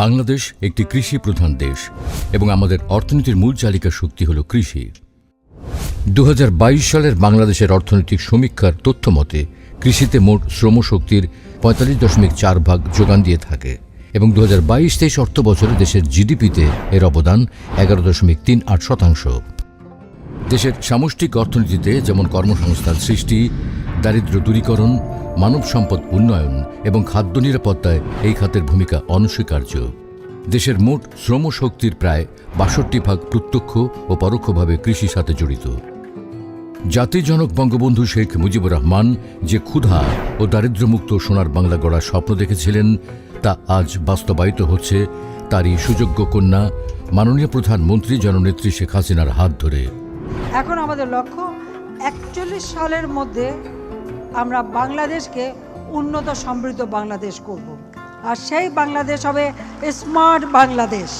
বাংলাদেশ একটি কৃষি প্রধান দেশ এবং আমাদের অর্থনীতির মূল চালিকা শক্তি হল কৃষি। দু হাজার বাইশ সালের বাংলাদেশের অর্থনৈতিক সমীক্ষার তথ্য মতে, কৃষিতে মোট শ্রমশক্তির পঁয়তাল্লিশ দশমিক চার ভাগ যোগান দিয়ে থাকে এবং দু হাজার বাইশ তেইশ অর্থ বছরে দেশের জিডিপিতে এর অবদান এগারো দশমিক তিন আট শতাংশ। দেশের সামষ্টিক অর্থনীতিতে যেমন কর্মসংস্থান সৃষ্টি দারিদ্র দূরীকরণ মানব সম্পদ উন্নয়ন এবং খাদ্য নিরাপত্তায় এই খাতের ভূমিকা অনস্বীকার্য। দেশের মোট শ্রমশক্তির প্রায় বাষট্টি ভাগ প্রত্যক্ষ ও পরোক্ষভাবে কৃষির সাথে জড়িত। জাতির জনক বঙ্গবন্ধু শেখ মুজিবুর রহমান যে ক্ষুধা ও দারিদ্র্যমুক্ত সোনার বাংলা গড়ার স্বপ্ন দেখেছিলেন, তা আজ বাস্তবায়িত হচ্ছে তারই সুযোগ্য কন্যা মাননীয় প্রধানমন্ত্রী জননেত্রী শেখ হাসিনার হাত ধরে। এখন আমাদের লক্ষ্য একচল্লিশ সালের মধ্যে আমরা বাংলাদেশকে উন্নত সমৃদ্ধ বাংলাদেশ করব। আর সেই বাংলাদেশ হবে স্মার্ট বাংলাদেশ।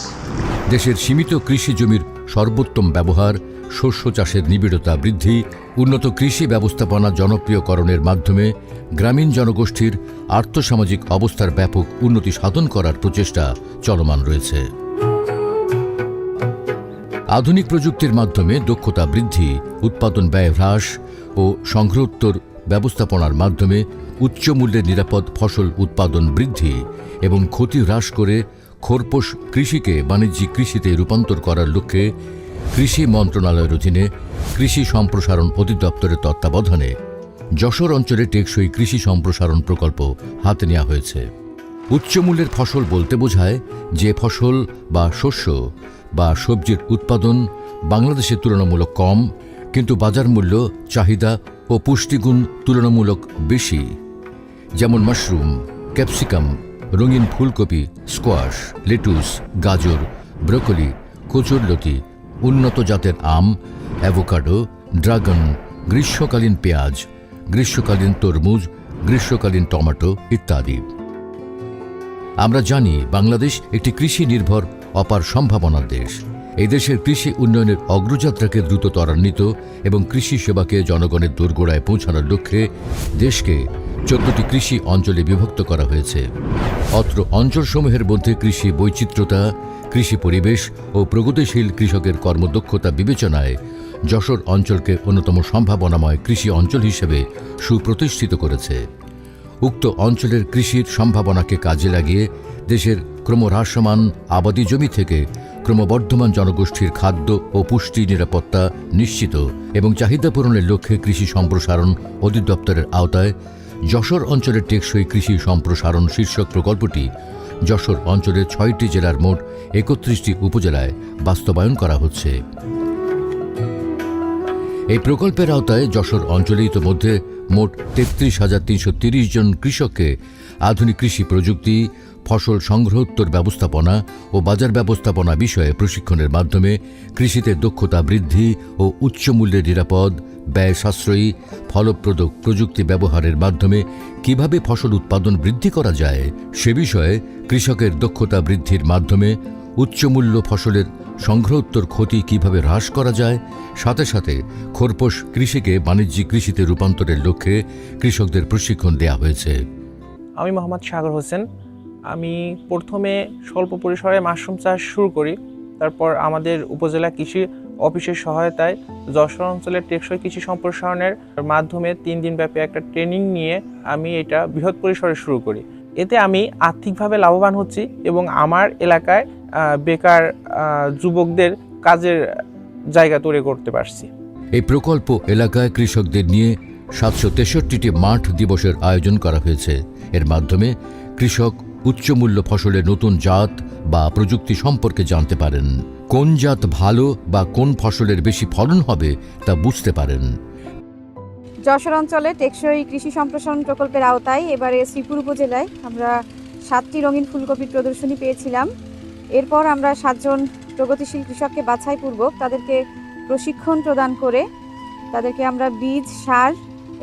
দেশের সীমিত কৃষি জমির সর্বোত্তম ব্যবহার, শস্য চাষের নিবিড়তা বৃদ্ধি, উন্নত কৃষি ব্যবস্থাপনা জনপ্রিয়করণের মাধ্যমে গ্রামীণ জনগোষ্ঠীর আর্থসামাজিক অবস্থার ব্যাপক উন্নতি সাধন করার প্রচেষ্টা চলমান রয়েছে। আধুনিক প্রযুক্তির মাধ্যমে দক্ষতা বৃদ্ধি, উৎপাদন ব্যয় হ্রাস ও সংগ্রহোত্তর ব্যবস্থাপনার মাধ্যমে উচ্চ মূল্যের নিরাপদ ফসল উৎপাদন বৃদ্ধি এবং ক্ষতি হ্রাস করে খোরপোশ কৃষিকে বাণিজ্যিক কৃষিতে রূপান্তর করার লক্ষ্যে কৃষি মন্ত্রণালয়ের অধীনে কৃষি সম্প্রসারণ অধিদপ্তরের তত্ত্বাবধানে যশোর অঞ্চলে টেকসই কৃষি সম্প্রসারণ প্রকল্প হাতে নেওয়া হয়েছে। উচ্চমূল্যের ফসল বলতে বোঝায় যে ফসল বা শস্য বা সবজির উৎপাদন বাংলাদেশে তুলনামূলক কম, কিন্তু বাজার মূল্য, চাহিদা ও পুষ্টিগুণ তুলনামূলক বেশি, যেমন মাশরুম, ক্যাপসিকাম, রঙিন ফুলকপি, স্কোয়াশ, লেটুস, গাজর, ব্রোকলি কচুরলতি উন্নত জাতের আম, অ্যাভোকাডো, ড্রাগন, গ্রীষ্মকালীন পেঁয়াজ, গ্রীষ্মকালীন তরমুজ, গ্রীষ্মকালীন টমেটো ইত্যাদি। আমরা জানি বাংলাদেশ একটি কৃষি নির্ভর অপার সম্ভাবনার দেশ। এই দেশের কৃষি উন্নয়নের অগ্রযাত্রাকে দ্রুত ত্বরান্বিত এবং কৃষি সেবাকে জনগণের দোরগোড়ায় পৌঁছানোর লক্ষ্যে দেশকে চোদ্দটি কৃষি অঞ্চলে বিভক্ত করা হয়েছে। অত্র অঞ্চলসমূহের মধ্যে কৃষি বৈচিত্র্যতা, কৃষি পরিবেশ ও প্রগতিশীল কৃষকের কর্মদক্ষতা বিবেচনায় যশোর অঞ্চলকে অন্যতম সম্ভাবনাময় কৃষি অঞ্চল হিসেবে সুপ্রতিষ্ঠিত করেছে। উক্ত অঞ্চলের কৃষির সম্ভাবনাকে কাজে লাগিয়ে দেশের ক্রমহ্রাসমান আবাদি জমি থেকে ক্রমবর্ধমান জনগোষ্ঠীর খাদ্য ও পুষ্টি নিরাপত্তা নিশ্চিত এবং চাহিদা পূরণের লক্ষ্যে কৃষি সম্প্রসারণ অধিদপ্তরের আওতায় যশোর অঞ্চলের টেকসই কৃষি সম্প্রসারণ শীর্ষক প্রকল্পটি যশোর অঞ্চলের ছয়টি জেলার মোট একত্রিশটি উপজেলায় বাস্তবায়ন করা হচ্ছে। এই প্রকল্পের আওতায় যশোর অঞ্চলে ইতোমধ্যে মোট তেত্রিশ হাজার তিনশো জন কৃষককে আধুনিক কৃষি প্রযুক্তি ফসল সংগ্রহোত্তর ব্যবস্থাপনা ও বাজার ব্যবস্থাপনা বিষয়ে প্রশিক্ষণের মাধ্যমে কৃষিতে দক্ষতা বৃদ্ধি ও উচ্চ মূল্যের নিরাপদ, ব্যয় সাশ্রয়ী, ফলপ্রদ প্রযুক্তি ব্যবহারের মাধ্যমে কীভাবে ফসল উৎপাদন বৃদ্ধি করা যায় সে বিষয়ে কৃষকের দক্ষতা বৃদ্ধির মাধ্যমে উচ্চমূল্য ফসলের সংগ্রহোত্তর ক্ষতি কীভাবে হ্রাস করা যায়, সাথে সাথে খোরপোশ কৃষিকে বাণিজ্যিক কৃষিতে রূপান্তরের লক্ষ্যে কৃষকদের প্রশিক্ষণ দেয়া হয়েছে। আমি মোহাম্মদ সাগর হোসেন আমি প্রথমে স্বল্প পরিসরে মাশরুম চাষ শুরু করি। তারপর আমাদের উপজেলা কৃষি অফিসের সহায়তায় যশোর অঞ্চলের টেকসই কৃষি সম্প্রসারণের মাধ্যমে তিন দিন ব্যাপী একটা ট্রেনিং নিয়ে আমি এটা বৃহৎ পরিসরে শুরু করি। এতে আমি আর্থিকভাবে লাভবান হচ্ছি এবং আমার এলাকায় বেকার যুবকদের কাজের জায়গা তৈরি করতে পারছি। এই প্রকল্প এলাকায় কৃষকদের নিয়ে সাতশো তেষট্টিটি মাঠ দিবসের আয়োজন করা হয়েছে। এর মাধ্যমে কৃষক উচ্চমূল্য ফসলের নতুন জাত বা প্রযুক্তি সম্পর্কে জানতে পারেন। কোন জাত ভালো বা কোন ফসলের বেশি ফলন হবে তা বুঝতে পারেন। যশোর অঞ্চলে টেকসই কৃষি সম্প্রসারণ প্রকল্পের আওতায় এবারে শ্রীপুর উপজেলায় আমরা সাতটি রঙিন ফুলকপির প্রদর্শনী পেয়েছিলাম। এরপর আমরা সাতজন প্রগতিশীল কৃষককে বাছাইপূর্বক তাদেরকে প্রশিক্ষণ প্রদান করে তাদেরকে আমরা বীজ, সার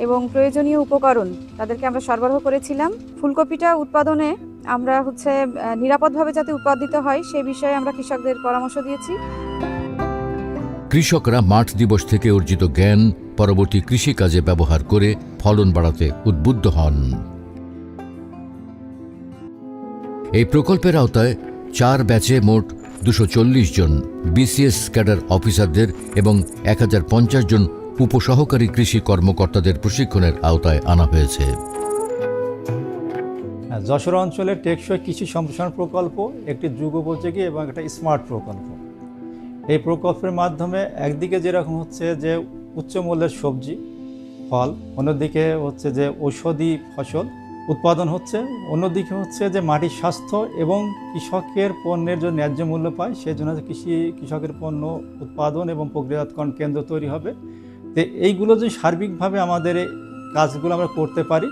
এবং প্রয়োজনীয় উপকরণ তাদেরকে আমরা সরবরাহ করেছিলাম। ফুলকপিটা উৎপাদনে আমরা হচ্ছে নিরাপদভাবে যাতে উৎপাদিত হয় সে বিষয়ে আমরা কৃষকদের পরামর্শ দিয়েছি। কৃষকরা মাঠ দিবস থেকে অর্জিত জ্ঞান পরবর্তী কৃষিকাজে ব্যবহার করে ফলন বাড়াতে উদ্বুদ্ধ হন। এই প্রকল্পের আওতায় চার ব্যাচে মোট দুশো জন বিসিএস ক্যাডার অফিসারদের এবং এক হাজার পঞ্চাশ জন উপসহকারী কৃষি কর্মকর্তাদের প্রশিক্ষণের আওতায় আনা হয়েছে। হ্যাঁ, যশোর অঞ্চলের টেকসই কৃষি সম্প্রসারণ প্রকল্প একটি যুগোপযোগী এবং একটা স্মার্ট প্রকল্প। এই প্রকল্পের মাধ্যমে একদিকে যেরকম হচ্ছে যে উচ্চ মূল্যের সবজি, ফল, অন্যদিকে হচ্ছে যে ঔষধি ফসল উৎপাদন হচ্ছে, অন্যদিকে হচ্ছে যে মাটির স্বাস্থ্য এবং কৃষকের পণ্যের জন্য ন্যায্য মূল্য পায়, সেই জন্য কৃষি, কৃষকের পণ্য উৎপাদন এবং প্রক্রিয়াকরণ কেন্দ্র তৈরি হবে। তো এইগুলো যদি সার্বিকভাবে আমাদের কাজগুলো আমরা করতে পারি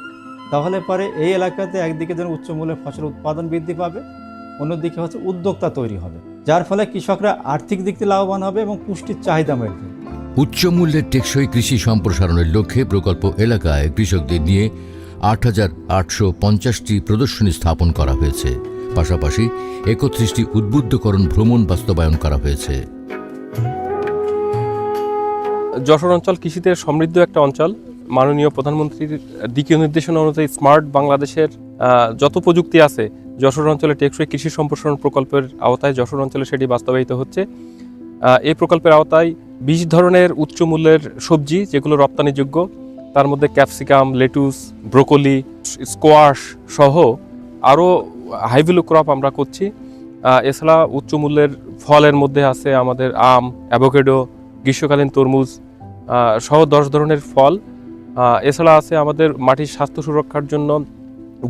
তাহলে পরে এই এলাকাতে একদিকে যেন উচ্চ মূল্যের ফসল উৎপাদন বৃদ্ধি পাবে অন্যদিকে হচ্ছে উদ্যোক্তা তৈরি হবে যার ফলে কৃষকরা আর্থিক দিক থেকে লাভবান হবে এবং পুষ্টির চাহিদা মেটবে। উচ্চ মূল্যের টেকসই কৃষি সম্প্রসারণের লক্ষ্যে প্রকল্প এলাকায় কৃষকদের নিয়ে আট হাজার আটশো পঞ্চাশটি প্রদর্শনী স্থাপন করা হয়েছে। পাশাপাশি একত্রিশটি উদ্বুদ্ধকরণ ভ্রমণ বাস্তবায়ন করা হয়েছে। যশোর অঞ্চল কৃষিতে সমৃদ্ধ একটা অঞ্চল। মাননীয় প্রধানমন্ত্রীর দিক নির্দেশনা অনুযায়ী স্মার্ট বাংলাদেশের যত প্রযুক্তি আছে, যশোর অঞ্চলে টেকসই কৃষি সম্প্রসারণ প্রকল্পের আওতায় যশোর অঞ্চলে সেটি বাস্তবায়িত হচ্ছে। এই প্রকল্পের আওতায় বিশ ধরনের উচ্চ মূল্যের সবজি যেগুলো রপ্তানিযোগ্য, তার মধ্যে ক্যাপসিকাম, লেটুস, ব্রোকলি, স্কোয়াশ সহ আরও হাইভ্যালু ক্রপ আমরা করছি। এছাড়া উচ্চ মূল্যের ফলের মধ্যে আছে আমাদের আম, অ্যাভোকেডো, গ্রীষ্মকালীন তরমুজ সহ দশ ধরনের ফল। এছাড়া আছে আমাদের মাটির স্বাস্থ্য সুরক্ষার জন্য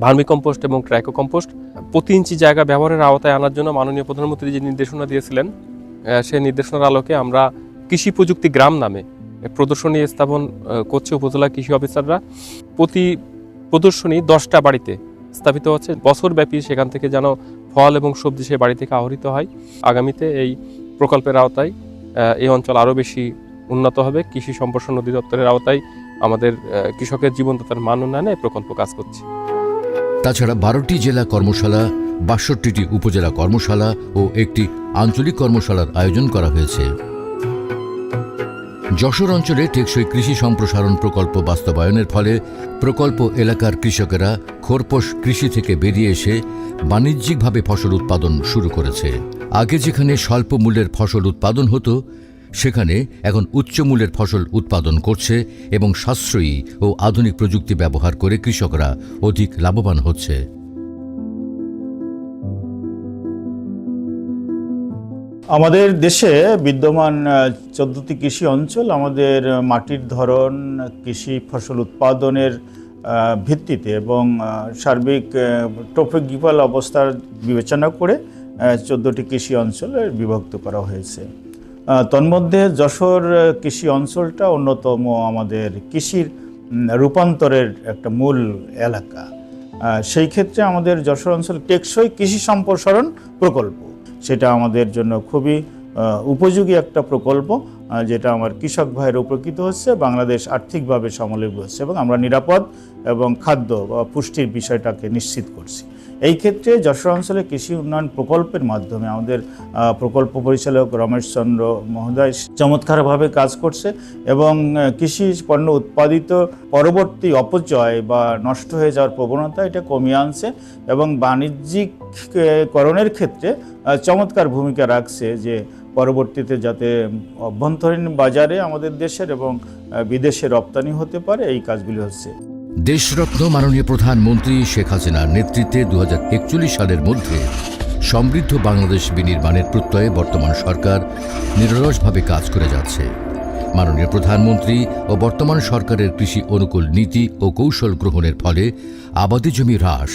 ভার্মি কম্পোস্ট এবং ট্রাইকো কম্পোস্ট। প্রতি ইঞ্চি জায়গা ব্যবহারের আওতায় আনার জন্য মাননীয় প্রধানমন্ত্রী যে নির্দেশনা দিয়েছিলেন সেই নির্দেশনার আলোকে আমরা কৃষি প্রযুক্তি গ্রাম নামে প্রদর্শনী স্থাপন করছে উপজেলা কৃষি অফিসাররা। প্রতি প্রদর্শনী দশটা বাড়িতে স্থাপিত হচ্ছে। বছরব্যাপী সেখান থেকে যেন ফল এবং সবজি সে বাড়ি থেকে আহরিত হয়। আগামীতে এই প্রকল্পের আওতায় এই অঞ্চল আরও বেশি উন্নত হবে। কৃষি সম্প্রসারণ অধিদপ্তরের আওতায় আমাদের কৃষকের জীবনদাতার মান উন্নয়নে প্রকল্প কাজ করছে। তাছাড়া বারোটি জেলা কর্মশালা, বাষট্টিটি উপজেলা কর্মশালা ও একটি আঞ্চলিক কর্মশালার আয়োজন করা হয়েছে। যশোর অঞ্চলে টেকসই কৃষি সম্প্রসারণ প্রকল্প বাস্তবায়নের ফলে প্রকল্প এলাকার কৃষকেরা খোরপোশ কৃষি থেকে বেরিয়ে এসে বাণিজ্যিকভাবে ফসল উৎপাদন শুরু করেছে। আগে যেখানে স্বল্প মূল্যের ফসল উৎপাদন হতো সেখানে এখন উচ্চ মূল্যের ফসল উৎপাদন করছে এবং সাশ্রয়ী ও আধুনিক প্রযুক্তি ব্যবহার করে কৃষকরা অধিক লাভবান হচ্ছে। আমাদের দেশে বিদ্যমান চোদ্দটি কৃষি অঞ্চল, আমাদের মাটির ধরন, কৃষি ফসল উৎপাদনের ভিত্তিতে এবং সার্বিক টোপোগ্রিফাল অবস্থার বিবেচনা করে চোদ্দোটি কৃষি অঞ্চলে বিভক্ত করা হয়েছে। তন্মধ্যে যশোর কৃষি অঞ্চলটা অন্যতম আমাদের কৃষির রূপান্তরের একটা মূল এলাকা। সেই ক্ষেত্রে আমাদের যশোর অঞ্চল টেকসই কৃষি সম্প্রসারণ প্রকল্প। সেটা আমাদের জন্য খুবই উপযোগী একটা প্রকল্প। যেটা আমার কৃষক ভাইয়ের উপকৃত হচ্ছে, বাংলাদেশ আর্থিকভাবে সমলব্য হচ্ছে এবং আমরা নিরাপদ এবং খাদ্য বা পুষ্টির বিষয়টাকে নিশ্চিত করছি। এই ক্ষেত্রে যশোর অঞ্চলে কৃষি উন্নয়ন প্রকল্পের মাধ্যমে আমাদের প্রকল্প পরিচালক রমেশ চন্দ্র মহোদয় চমৎকারভাবে কাজ করছে এবং কৃষি পণ্য উৎপাদিত পরবর্তী অপচয় বা নষ্ট হয়ে যাওয়ার প্রবণতা এটা কমিয়ে আনছে এবং বাণিজ্যিক করণের ক্ষেত্রে চমৎকার ভূমিকা রাখছে যে পরবর্তীতে যাতে অভ্যন্তরীণ বাজারে আমাদের দেশের এবং বিদেশে রপ্তানি হতে পারে, এই কাজগুলি হচ্ছে। দেশরত্ন মাননীয় প্রধানমন্ত্রী শেখ হাসিনার নেতৃত্বে দুহাজার একচল্লিশ সালের মধ্যে সমৃদ্ধ বাংলাদেশ বিনির্মাণের প্রত্যয়ে বর্তমান সরকার নিরলসভাবে কাজ করে যাচ্ছে। মাননীয় প্রধানমন্ত্রী ও বর্তমান সরকারের কৃষি অনুকূল নীতি ও কৌশল গ্রহণের ফলে আবাদি জমি হ্রাস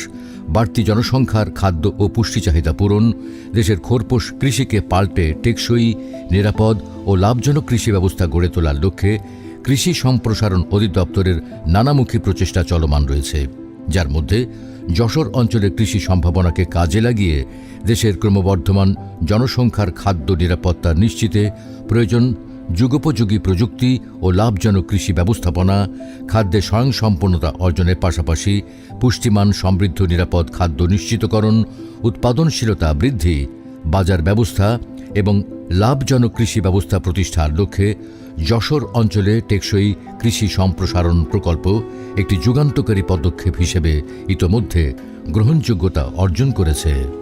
বাড়তি জনসংখ্যার খাদ্য ও পুষ্টি চাহিদা পূরণ, দেশের খোরপোশ কৃষিকে পাল্টে টেকসই, নিরাপদ ও লাভজনক কৃষি ব্যবস্থা গড়ে তোলার লক্ষ্যে কৃষি সম্প্রসারণ অধিদপ্তরের নানামুখী প্রচেষ্টা চলমান রয়েছে, যার মধ্যে যশোর অঞ্চলের কৃষি সম্ভাবনাকে কাজে লাগিয়ে দেশের ক্রমবর্ধমান জনসংখ্যার খাদ্য নিরাপত্তা নিশ্চিতে প্রয়োজন যুগোপযোগী প্রযুক্তি ও লাভজনক কৃষি ব্যবস্থাপনা, খাদ্যে স্বয়ংসম্পন্নতা অর্জনের পাশাপাশি পুষ্টিমান সমৃদ্ধ নিরাপদ খাদ্য নিশ্চিতকরণ, উৎপাদনশীলতা বৃদ্ধি, বাজার ব্যবস্থা এবং লাভজনক কৃষি ব্যবস্থা প্রতিষ্ঠার লক্ষ্যে যশোর অঞ্চলে টেকসই কৃষি সম্প্রসারণ প্রকল্প একটি যুগান্তকারী পদক্ষেপ হিসেবে ইতোমধ্যে গ্রহণযোগ্যতা অর্জন করেছে।